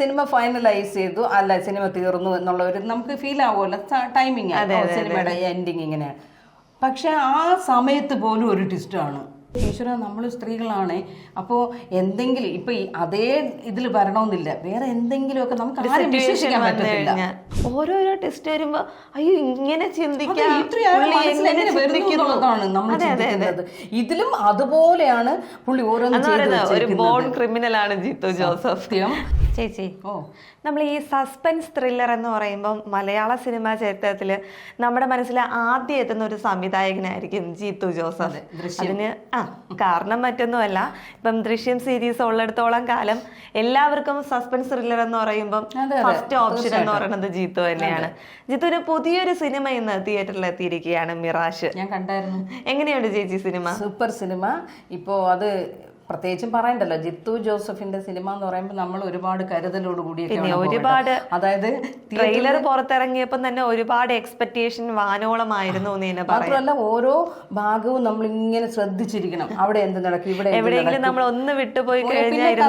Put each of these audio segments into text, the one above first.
Cinema finalise ചെയ്തു. അല്ല cinema തീർന്നു എന്നുള്ള ഒരു നമുക്ക് ഫീൽ ആവുമല്ലോ. ടൈമിങ് സിനിമയുടെ എൻഡിങ് ഇങ്ങനെയാണ് പക്ഷെ ആ സമയത്ത് പോലും ഒരു ട്വിസ്റ്റാണ് ഈശ്വര നമ്മൾ സ്ത്രീകളാണ്. അപ്പോൾ എന്തെങ്കിലും ഇപ്പൊ അതേ ഇതിൽ വരണമെന്നില്ല. വേറെ എന്തെങ്കിലുമൊക്കെ നമുക്ക് ആരും വിശ്വസിക്കാൻ പറ്റത്തില്ല. ഓരോരോ ടെസ്റ്റ് വരുമ്പോ അയ്യോ ഇങ്ങനെ ചിന്തിക്കാം. ഇതിലും അതുപോലെയാണ് പുള്ളി ഓരോന്ന് ഒരു ബോൺ ക്രിമിനൽ ആണ് ജിത്തു ജോസഫ്. ചേച്ചി ഓ. നമ്മൾ ഈ സസ്പെൻസ് ത്രില്ലർ എന്ന് പറയുമ്പോൾ മലയാള സിനിമാ ചരിത്രത്തിൽ നമ്മുടെ മനസ്സിൽ ആദ്യം എത്തുന്ന ഒരു സംവിധായകനായിരിക്കും ജീത്തു ജോസഫ്. അതിന് ആ കാരണം മറ്റൊന്നുമല്ല. ഇപ്പം ദൃശ്യം സീരീസ് ഉള്ളിടത്തോളം കാലം എല്ലാവർക്കും സസ്പെൻസ് ത്രില്ലർ എന്ന് പറയുമ്പം അതെ, അതെ. ഫസ്റ്റ് ഓപ്ഷൻ എന്ന് പറയുന്നത് ജീത്തു തന്നെയാണ്. ജിത്തുവിന് പുതിയൊരു സിനിമ ഇന്ന് തിയേറ്ററിൽ എത്തിയിരിക്കുകയാണ് മിറാഷ്. ഞാൻ കണ്ടായിരുന്നു. എങ്ങനെയുണ്ട് ചേച്ചി സിനിമ? Super cinema. ഇപ്പോ അത് പ്രത്യേകിച്ചും പറയണ്ടല്ലോ. ജിത്തു ജോസഫിന്റെ സിനിമ എന്ന് പറയുമ്പോൾ നമ്മൾ ഒരുപാട് കരുതലോട് കൂടി ഒരുപാട് അതായത് ട്രെയിലർ പുറത്തിറങ്ങിയപ്പോൾ തന്നെ ഒരുപാട് എക്സ്പെക്ടേഷൻ വാനോളമായിരുന്നു മാത്രമല്ല ഓരോ ഭാഗവും നമ്മൾ ഇങ്ങനെ ശ്രദ്ധിച്ചിരിക്കണം. അവിടെ എന്ത് നടക്കും ഇവിടെ എവിടെയെങ്കിലും നമ്മൾ ഒന്ന് വിട്ടുപോയി കഴിഞ്ഞാൽ.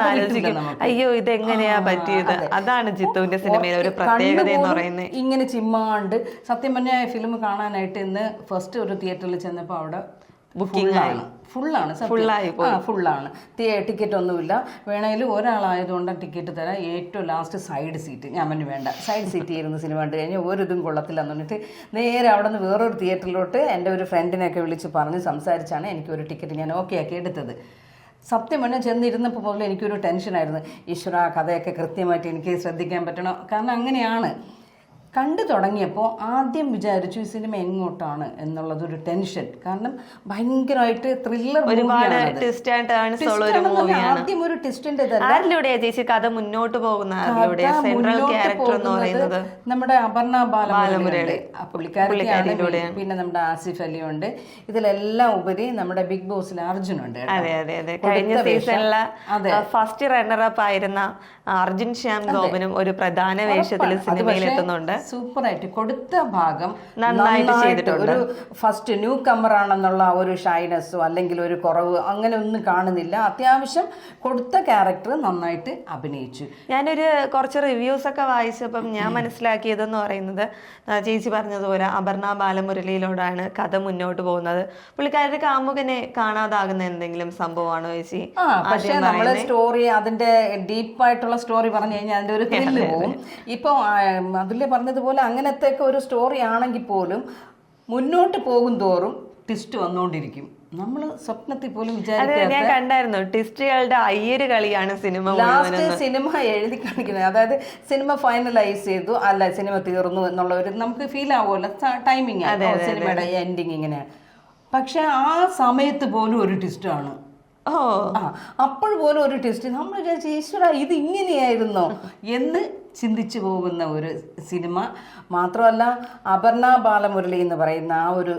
അയ്യോ ഇത് എങ്ങനെയാ പറ്റിയത്? അതാണ് ജിത്തുവിന്റെ സിനിമയിലെ ഒരു പ്രത്യേകത എന്ന് പറയുന്നത്. ഇങ്ങനെ ചിമ്മാണ്ട്. സത്യം പറഞ്ഞ ഫിലിം കാണാനായിട്ട് ഇന്ന് ഫസ്റ്റ് ഒരു തിയേറ്ററിൽ ചെന്നപ്പോൾ അവിടെ Booking ആണ്. ഫുള്ളാണ് ആ ഫുള്ളാണ് ടിക്കറ്റ് ഒന്നുമില്ല. വേണമെങ്കിൽ ഒരാളായതുകൊണ്ട് ടിക്കറ്റ് തരാം ഏറ്റവും ലാസ്റ്റ് സൈഡ് സീറ്റ് ഞാൻ പറഞ്ഞു വേണ്ട. സൈഡ് സീറ്റ് ഇരുന്ന് സിനിമ കണ്ടു കഴിഞ്ഞാൽ ഒരിതും കൊള്ളത്തില്ല എന്ന് പറഞ്ഞിട്ട് നേരെ അവിടെ നിന്ന് വേറൊരു തിയേറ്ററിലോട്ട് എന്റെ ഒരു ഫ്രണ്ടിനെയൊക്കെ വിളിച്ച് പറഞ്ഞ് സംസാരിച്ചാണ് എനിക്ക് ഒരു ടിക്കറ്റ് ഞാൻ ഓക്കെ ആക്കി എടുത്തത്. സത്യം പറഞ്ഞാൽ ചെന്നിരുന്നപ്പോൾ പോലും എനിക്കൊരു ടെൻഷനായിരുന്നു ഈശ്വര കഥയൊക്കെ കൃത്യമായിട്ട് എനിക്ക് ശ്രദ്ധിക്കാൻ പറ്റണം? കാരണം അങ്ങനെയാണ്. കണ്ടു തുടങ്ങിയപ്പോൾ ആദ്യം വിചാരിച്ചു ഈ സിനിമ എങ്ങോട്ടാണ് എന്നുള്ളതൊരു ടെൻഷൻ. കാരണം ഭയങ്കരമായിട്ട് ത്രില്ലർ ഒരുപാട് ട്വിസ്റ്റ് ആൻഡ് ടേൺസ് ഉള്ള ഒരു മൂവിയാണ് ആദ്യം ഒരു ട്വിസ്റ്റിന്റെ ആരിലൂടെയാ ചേച്ചി കഥ മുന്നോട്ട് പോകുന്ന? സെൻട്രൽ ക്യാരക്ടർ എന്ന് പറയുന്നത്? നമ്മുടെ അപർണ ബാലമുരളി. പുള്ളിക്കാരിയാണ് പിന്നെ നമ്മുടെ ആസിഫ് അലി ഉണ്ട് ഇതിലെല്ലാം ഉപരി നമ്മുടെ ബിഗ് ബോസിൽ അർജുനുണ്ട് ഉണ്ട് അതെ അതെ അതെ. കഴിഞ്ഞ സീസണിലെ. ഫസ്റ്റ് റണ്ണർ അപ്പ് ആയിരുന്ന അർജുൻ ശ്യാം ഗോപനും ഒരു പ്രധാന വേഷത്തിൽ സിനിമയിൽ എത്തുന്നുണ്ട്. സൂപ്പർ ആയിട്ട് കൊടുത്ത ഭാഗം നന്നായിട്ട് ചെയ്തിട്ടുണ്ട്. ഒരു ഫസ്റ്റ് ന്യൂ കമ്മർ ആണെന്നുള്ള ഒരു ഷൈനസ്സോ അല്ലെങ്കിൽ ഒരു കുറവ് അങ്ങനെ ഒന്നും കാണുന്നില്ല. അത്യാവശ്യം കൊടുത്ത ക്യാരക്ടർ നന്നായിട്ട് അഭിനയിച്ചു. ഞാനൊരു കുറച്ച് റിവ്യൂസ് ഒക്കെ വായിച്ചപ്പം ഞാൻ മനസ്സിലാക്കിയതെന്ന് പറയുന്നത് ചേച്ചി പറഞ്ഞതുപോലെ അപർണ ബാലമുരളിയിലൂടെയാണ് കഥ മുന്നോട്ട് പോകുന്നത്. പുള്ളിക്കാരുടെ കാമുകനെ കാണാതാകുന്ന എന്തെങ്കിലും സംഭവമാണോ ചേച്ചി? പക്ഷേ നമ്മളെ സ്റ്റോറി അതിന്റെ ഡീപ്പായിട്ടുള്ള സ്റ്റോറി പറഞ്ഞു കഴിഞ്ഞാൽ അതിന്റെ ഒരു ത്രില്ല് പോവും. പറഞ്ഞ അതിൽ പറഞ്ഞതുപോലെ അങ്ങനത്തെ ഒക്കെ ഒരു സ്റ്റോറി ആണെങ്കിൽ പോലും മുന്നോട്ട് പോകും തോറും ട്വിസ്റ്റ് വന്നുകൊണ്ടിരിക്കും നമ്മൾ സ്വപ്നത്തിൽ പോലും ഞാൻ കണ്ടായിരുന്നു. ട്വിസ്റ്റുകളുടെ അയ്യര് കളിയാണ് സിനിമ ലാസ്റ്റ് സിനിമ എഴുതി കാണിക്കുന്നത്. അതായത് സിനിമ ഫൈനലൈസ് ചെയ്തു. അല്ല സിനിമ തീർന്നു എന്നുള്ള ഒരു നമുക്ക് ഫീൽ ആവുമല്ലോ. ടൈമിങ് സിനിമയുടെ എൻഡിങ് ഇങ്ങനെ. പക്ഷെ ആ സമയത്ത് പോലും ഒരു ട്വിസ്റ്റാണ് ഓ. അപ്പോൾ പോലും ഒരു ട്വിസ്റ്റ് നമ്മൾ വിചാരിച്ചു ഈശ്വര ഇത് ഇങ്ങനെയായിരുന്നോ? എന്ന് ചിന്തിച്ചു പോകുന്ന ഒരു സിനിമ. മാത്രമല്ല അപർണ ബാലമുരളി എന്ന് പറയുന്ന ആ ഒരു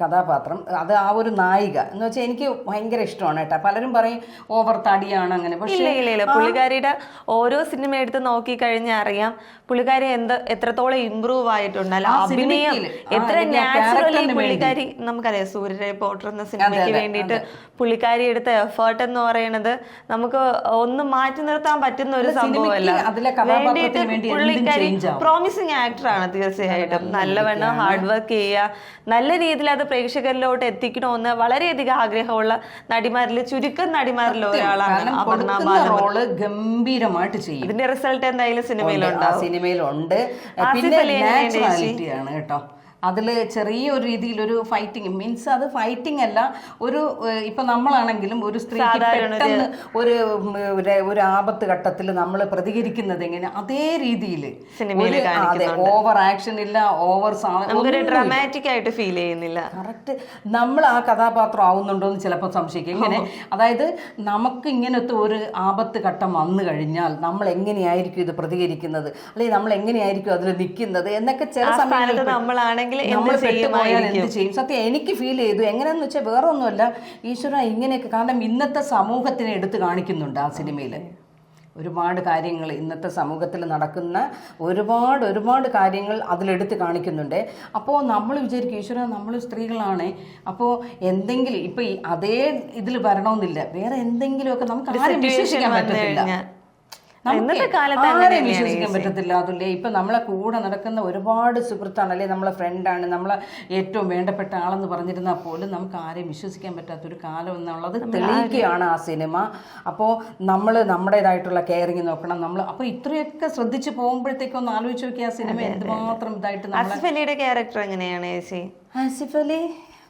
കഥാപാത്രം അത് ആ ഒരു നായിക എന്ന് വെച്ചാൽ എനിക്ക് ഭയങ്കര ഇഷ്ടമാണ് കേട്ടോ. പലരും പറയും ഓവർ തടിയാണ് അങ്ങനെ. പക്ഷേ പുള്ളിക്കാരിയുടെ ഓരോ സിനിമ എടുത്ത് നോക്കി കഴിഞ്ഞാൽ അറിയാം പുള്ളിക്കാരി എന്ത് എത്രത്തോളം ഇമ്പ്രൂവ് ആയിട്ടുണ്ട്. അഭിനയം എത്ര നാച്ചുറലി പുള്ളിക്കാരി നമുക്കറിയാം സൂര്യരെ പോട്ടർ എന്ന സിനിമയ്ക്ക് വേണ്ടിയിട്ട് പുള്ളിക്കാരി എടുത്ത എഫേർട്ട് എന്ന് പറയുന്നത് നമുക്ക് ഒന്നും മാറ്റി നിർത്താൻ പറ്റുന്ന ഒരു സംഭവമല്ല. അതിലെ കഥാപാത്രത്തിന് വേണ്ടി പുള്ളിക്കാരി പ്രോമിസിങ് ആക്ടർ ആണ് തീർച്ചയായിട്ടും. നല്ലവണ്ണം ഹാർഡ് വർക്ക് ചെയ്യുക. നല്ല രീതിയിൽ അത് പ്രേക്ഷകരിലോട്ട് എത്തിക്കണമെന്ന് വളരെയധികം ആഗ്രഹമുള്ള നടിമാരിൽ ചുരുക്കം നടിമാരിൽ ഒരാളാണ് റോൾ ഗംഭീരമായിട്ട് ചെയ്യും. ഇതിന്റെ റിസൾട്ട് എന്തായാലും സിനിമയിലുണ്ട് സിനിമയിലുണ്ട് പിന്നെ കേട്ടോ. അതിൽ ചെറിയൊരു രീതിയിലൊരു ഫൈറ്റിംഗ് മീൻസ് അത് ഫൈറ്റിംഗ് അല്ല ഒരു ഇപ്പൊ നമ്മളാണെങ്കിലും ഒരു സ്ത്രീക്ക് ഒരു- പെട്ടെന്ന് ഒരു ഒരു- ആപത്ത് ഘട്ടത്തിൽ നമ്മൾ പ്രതികരിക്കുന്നത് എങ്ങനെ? അതേ രീതിയിൽ അതെ. ഓവർ ആക്ഷൻ ഇല്ല ഓവർ ഡ്രാമാറ്റിക് ആയിട്ട് ഫീൽ ചെയ്യുന്നില്ല. കറക്റ്റ് നമ്മൾ ആ കഥാപാത്രം ആവുന്നുണ്ടോ എന്ന് ചിലപ്പോൾ സംശയിക്കും. ഇങ്ങനെ അതായത് നമുക്ക് ഇങ്ങനത്തെ ഒരു ആപത്ത് ഘട്ടം വന്നു കഴിഞ്ഞാൽ നമ്മൾ എങ്ങനെയായിരിക്കും ഇത് പ്രതികരിക്കുന്നത്? അല്ലെങ്കിൽ നമ്മൾ എങ്ങനെയായിരിക്കും അതിൽ നിൽക്കുന്നത്? എന്നൊക്കെ ചില സമയത്ത് സമയങ്ങളിൽ സ്ഥാനത്ത് നമ്മൾ പെട്ടുപോയാൽ എന്ത് ചെയ്യും? സത്യം എനിക്ക് ഫീൽ ചെയ്തു. എങ്ങനെയാന്ന് വെച്ചാൽ വേറെ ഒന്നുമല്ല ഈശ്വര ഇങ്ങനെയൊക്കെ കാരണം ഇന്നത്തെ സമൂഹത്തിനെ എടുത്തു കാണിക്കുന്നുണ്ട് ആ സിനിമയിൽ ഒരുപാട് കാര്യങ്ങൾ ഇന്നത്തെ സമൂഹത്തിൽ നടക്കുന്ന ഒരുപാട് ഒരുപാട് കാര്യങ്ങൾ അതിലെടുത്ത് കാണിക്കുന്നുണ്ട്. അപ്പോൾ നമ്മൾ വിചാരിക്കും ഈശ്വര നമ്മൾ സ്ത്രീകളാണ്. അപ്പോൾ എന്തെങ്കിലും ഇപ്പം അതേ ഇതിൽ വരണമെന്നില്ല. വേറെ എന്തെങ്കിലുമൊക്കെ നമുക്ക് ആരും വിശേഷിക്കാൻ വിശ്വസിക്കാൻ പറ്റത്തില്ല. ഇന്നത്തെ കാലത്ത് ആരെയും അങ്ങനെയാണ് വിശ്വസിക്കാൻ പറ്റത്തില്ല അതുല്ലേ ഇപ്പൊ നമ്മളെ കൂടെ നടക്കുന്ന ഒരുപാട് സുഹൃത്താണ് അല്ലെ നമ്മളെ ഫ്രണ്ടാണ് നമ്മളെ ഏറ്റവും വേണ്ടപ്പെട്ട ആളെന്ന് പറഞ്ഞിരുന്നാൽ പോലും നമുക്ക് ആരെയും വിശ്വസിക്കാൻ പറ്റാത്ത ഒരു കാലം എന്നുള്ളത് തെളിയിക്കുകയാണ് ആ സിനിമ. അപ്പോൾ നമ്മൾ നമ്മുടേതായിട്ടുള്ള കെയറിങ് നോക്കണം നമ്മൾ അപ്പോൾ ഇത്രയൊക്കെ ശ്രദ്ധിച്ച് പോകുമ്പോഴത്തേക്കും ഒന്ന് ആലോചിച്ച് നോക്കിയാൽ ആ സിനിമ എന്തുമാത്രം ഇതായിട്ട് നമ്മൾ ആസിഫ് അലിയുടെ ക്യാരക്ടർ എങ്ങനെയാണ് ചേച്ചി ആസിഫ് അലി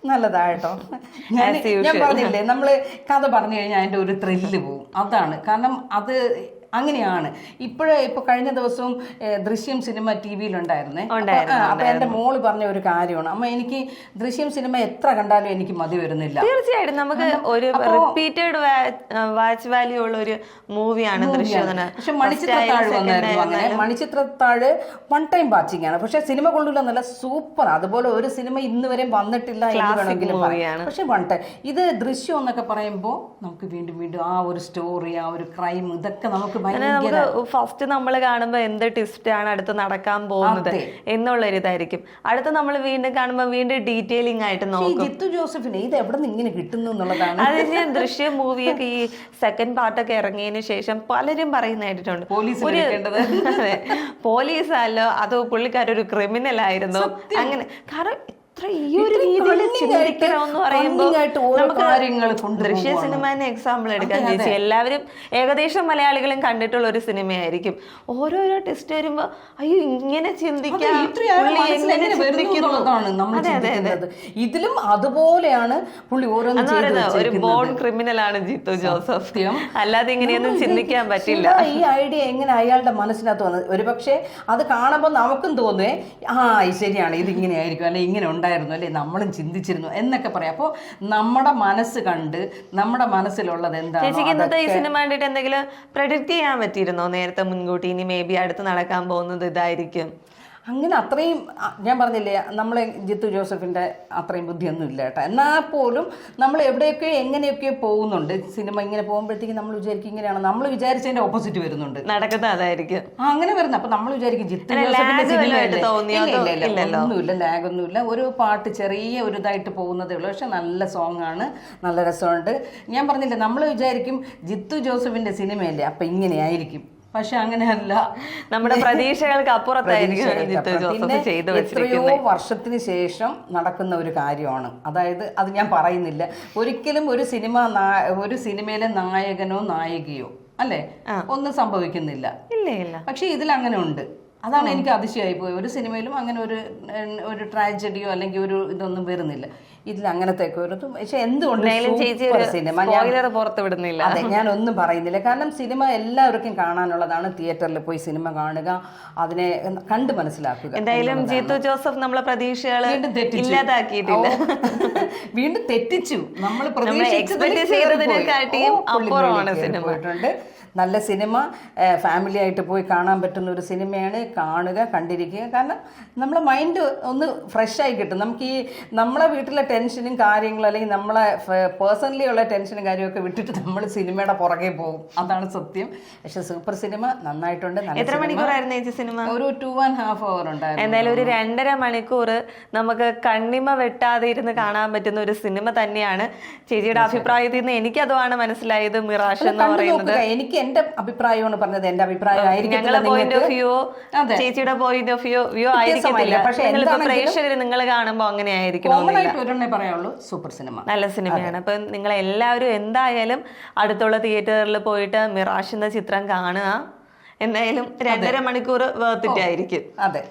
നല്ലതാട്ടോ ഞാൻ ഞാൻ പറഞ്ഞില്ലേ നമ്മൾ കഥ പറഞ്ഞു കഴിഞ്ഞാൽ അതിന്റെ ഒരു ത്രില്ല് പോവും. അതാണ്. കാരണം അത് അങ്ങനെയാണ്. ഇപ്പോഴേ ഇപ്പൊ കഴിഞ്ഞ ദിവസവും ദൃശ്യം സിനിമ ടി വിയിലുണ്ടായിരുന്നേ. അപ്പൊ എന്റെ മോൾ പറഞ്ഞ ഒരു കാര്യമാണ്. അമ്മ എനിക്ക് ദൃശ്യം സിനിമ എത്ര കണ്ടാലും എനിക്ക് മതി വരുന്നില്ല. തീർച്ചയായിട്ടും നമുക്ക് ഒരു റിപ്പീറ്റഡ് വാച്ച് വാല്യൂ ഉള്ള ഒരു മൂവിയാണ്. പക്ഷെ മണിച്ചിത്രത്താഴ് വന്നായിരുന്നു അങ്ങനെ. മണിച്ചിത്രത്താഴ് വൺ ടൈം വാച്ചിങ് ആണ്. പക്ഷെ സിനിമ കൊള്ളില്ല നല്ല സൂപ്പർ അതുപോലെ ഒരു സിനിമ ഇന്ന് വരെയും വന്നിട്ടില്ല എന്ന് വേണമെങ്കിലും. പക്ഷെ വൺ ടൈം ഇത് ദൃശ്യം എന്നൊക്കെ പറയുമ്പോൾ നമുക്ക് വീണ്ടും വീണ്ടും ആ ഒരു സ്റ്റോറി ആ ഒരു ക്രൈം ഇതൊക്കെ നമുക്ക് നമുക്ക് ഫസ്റ്റ് നമ്മൾ കാണുമ്പോൾ എന്ത് ട്വിസ്റ്റ് ആണ് അടുത്ത് നടക്കാൻ പോകുന്നത് എന്നുള്ള ഒരു ഇതായിരിക്കും അടുത്ത് നമ്മൾ വീണ്ടും കാണുമ്പോൾ വീണ്ടും ഡീറ്റെയിലിംഗ് ആയിട്ട് നോക്കും. ജിത്തു ജോസഫിന് ഇത് എവിടെ നിന്ന് ഇങ്ങനെ കിട്ടുന്നു എന്നുള്ളതാണ്. അതിന് ദൃശ്യം മൂവിയൊക്കെ ഈ സെക്കൻഡ് പാർട്ടൊക്കെ ഇറങ്ങിയതിന് ശേഷം പലരും പറയുന്ന പോലീസ് പോലീസല്ലോ അതോ പുള്ളിക്കാരൊരു ക്രിമിനൽ ആയിരുന്നു. അങ്ങനെ. കാരണം ഈ ഒരു രീതിയിൽ ചിന്തിക്കണമെന്ന് പറയുമ്പോൾ ദൃശ്യ. സിനിമേനെ എക്സാമ്പിൾ എടുക്കാൻ ചേച്ചി. എല്ലാവരും ഏകദേശം മലയാളികളും കണ്ടിട്ടുള്ള ഒരു സിനിമയായിരിക്കും. ഓരോരോ ടെസ്റ്റ് വരുമ്പോ അയ്യോ ഇങ്ങനെ ചിന്തിക്കാം. ഇതിലും അതുപോലെയാണ് പുള്ളി ഓരോന്ന് ഒരു ബോൺ. ക്രിമിനൽ ആണ് ജിത്തു ജോസഫ്. അല്ലാതെ ഇങ്ങനെയൊന്നും ചിന്തിക്കാൻ പറ്റില്ല. ഈ ഐഡിയ എങ്ങനെ അയാളുടെ മനസ്സിനകത്ത് വന്നത് ഒരു പക്ഷേ അത് കാണുമ്പോൾ നമുക്കും തോന്നേ ആ ശരിയാണ് ഇത് ഇങ്ങനെയായിരിക്കും അല്ലെ ഇങ്ങനെ ഉണ്ടായിരുന്നു അല്ലേ? നമ്മളും ചിന്തിച്ചിരുന്നു എന്നൊക്കെ പറയാം. അപ്പോൾ നമ്മുടെ മനസ്സ് കണ്ട് നമ്മുടെ മനസ്സിലുള്ളത് എന്താണ് ഇന്നത്തെ ഈ സിനിമ കണ്ടിട്ട് എന്തെങ്കിലും പ്രഡിക്റ്റ് ചെയ്യാൻ പറ്റിയിരുന്നോ? നേരത്തെ മുൻകൂട്ടി ഇനി മേ ബി അടുത്ത് നടക്കാൻ പോകുന്നത് ഇതായിരിക്കും. അങ്ങനെ അത്രയും ഞാൻ പറഞ്ഞില്ലേ നമ്മളെ ജിത്തു ജോസഫിന്റെ അത്രയും ബുദ്ധിയൊന്നും ഇല്ല കേട്ടോ. എന്നാൽ പോലും നമ്മൾ എവിടെയൊക്കെ എങ്ങനെയൊക്കെ പോകുന്നുണ്ട് സിനിമ ഇങ്ങനെ പോകുമ്പോഴത്തേക്കും നമ്മൾ വിചാരിക്കും ഇങ്ങനെയാണ് നമ്മൾ വിചാരിച്ചതിന്റെ ഓപ്പോസിറ്റ് വരുന്നുണ്ട്. നടക്കുന്നത് അതായിരിക്കും. ആ അങ്ങനെ വരുന്നത് അപ്പൊ നമ്മൾ വിചാരിക്കും ജിത്തു ജോസഫിന്റെ? ഒന്നുമില്ല ലാഗ് ഒന്നുമില്ല. ഒരു പാട്ട് ചെറിയ ഒരു ഇതായിട്ട് പോകുന്നതേ ഉള്ളൂ. പക്ഷെ നല്ല സോങ് ആണ് നല്ല രസമുണ്ട്. ഞാൻ പറഞ്ഞില്ലേ നമ്മൾ വിചാരിക്കും ജിത്തു ജോസഫിന്റെ സിനിമയല്ലേ? അപ്പൊ ഇങ്ങനെ ആയിരിക്കും പക്ഷെ അങ്ങനെയല്ല. നമ്മുടെ പ്രതീക്ഷകൾക്ക് അപ്പുറത്തായിരിക്കും എത്രയോ വർഷത്തിന് ശേഷം നടക്കുന്ന ഒരു കാര്യമാണ്. അതായത് അത് ഞാൻ പറയുന്നില്ല. ഒരിക്കലും ഒരു സിനിമ ഒരു സിനിമയിലെ നായകനോ നായികയോ അല്ലേ? ഒന്നും സംഭവിക്കുന്നില്ല. ഇല്ല ഇല്ല. പക്ഷേ ഇതിൽ അങ്ങനെ ഉണ്ട് അതാണ് എനിക്ക് അതിശയമായി പോയി. ഒരു സിനിമയിലും അങ്ങനെ ഒരു ഒരു ട്രാജഡിയോ അല്ലെങ്കിൽ ഒരു ഇതൊന്നും വരുന്നില്ല. ഇതിൽ അങ്ങനത്തെ ഒക്കെ ഒരു പക്ഷെ എന്തുകൊണ്ട് സിനിമ ഞാൻ പുറത്ത് വിടുന്നില്ല അതെ ഞാൻ ഒന്നും പറയുന്നില്ല. കാരണം സിനിമ എല്ലാവർക്കും കാണാനുള്ളതാണ്. തിയേറ്ററിൽ പോയി സിനിമ കാണുക അതിനെ കണ്ട് മനസ്സിലാക്കുക എന്തായാലും ജീത്തു ജോസഫ് നമ്മളെ തെറ്റിച്ചു. ഇല്ലാതാക്കിയിട്ടില്ല. വീണ്ടും തെറ്റിച്ചു. നമ്മൾ പ്രതീക്ഷിച്ചു അപ്പുറമാണ് സിനിമ. നല്ല സിനിമ ഫാമിലി ആയിട്ട് പോയി കാണാൻ പറ്റുന്ന ഒരു സിനിമയാണ് കാണുക കണ്ടിരിക്കുക. കാരണം നമ്മളെ മൈൻഡ് ഒന്ന് ഫ്രഷായി ആയി കിട്ടും. നമുക്ക് ഈ നമ്മളെ വീട്ടിലെ ടെൻഷനും കാര്യങ്ങളും അല്ലെങ്കിൽ നമ്മളെ പേഴ്സണലി ഉള്ള ടെൻഷനും കാര്യമൊക്കെ വിട്ടിട്ട് നമ്മൾ സിനിമയുടെ പുറകെ പോകും. അതാണ് സത്യം. പക്ഷെ സൂപ്പർ സിനിമ നന്നായിട്ടുണ്ട് എത്ര. മണിക്കൂറായിരുന്നു ചേച്ചി സിനിമ? ഒരു ടു ആൻഡ് ഹാഫ് അവർ ഉണ്ടായിരുന്നു. എന്തായാലും ഒരു രണ്ടര മണിക്കൂർ നമുക്ക് കണ്ണിമ വെട്ടാതെ ഇരുന്ന് കാണാൻ പറ്റുന്ന ഒരു സിനിമ തന്നെയാണ്. ചേച്ചിയുടെ അഭിപ്രായത്തിൽ നിന്ന് എനിക്കതുമാണ് മനസ്സിലായത് മിറാഷ് എന്ന് പറയുന്നത്. എനിക്ക് എന്റെ അഭിപ്രായമാണ് പറഞ്ഞത്. എന്റെ അഭിപ്രായം ആയിരിക്കും ചേച്ചിയുടെ പോയിന്റ് ഓഫ് വ്യൂ വ്യൂ ആയിരിക്കത്തില്ല. പക്ഷേ പ്രേക്ഷകർ നിങ്ങൾ കാണുമ്പോൾ അങ്ങനെ സൂപ്പർ സിനിമ. നല്ല സിനിമയാണ്. അപ്പൊ നിങ്ങൾ എല്ലാവരും എന്തായാലും അടുത്തുള്ള തിയേറ്ററിൽ പോയിട്ട് മിറാഷ് എന്ന ചിത്രം കാണുക. എന്തായാലും രണ്ടര മണിക്കൂർ വേർത്തിട്ടായിരിക്കും അതെ.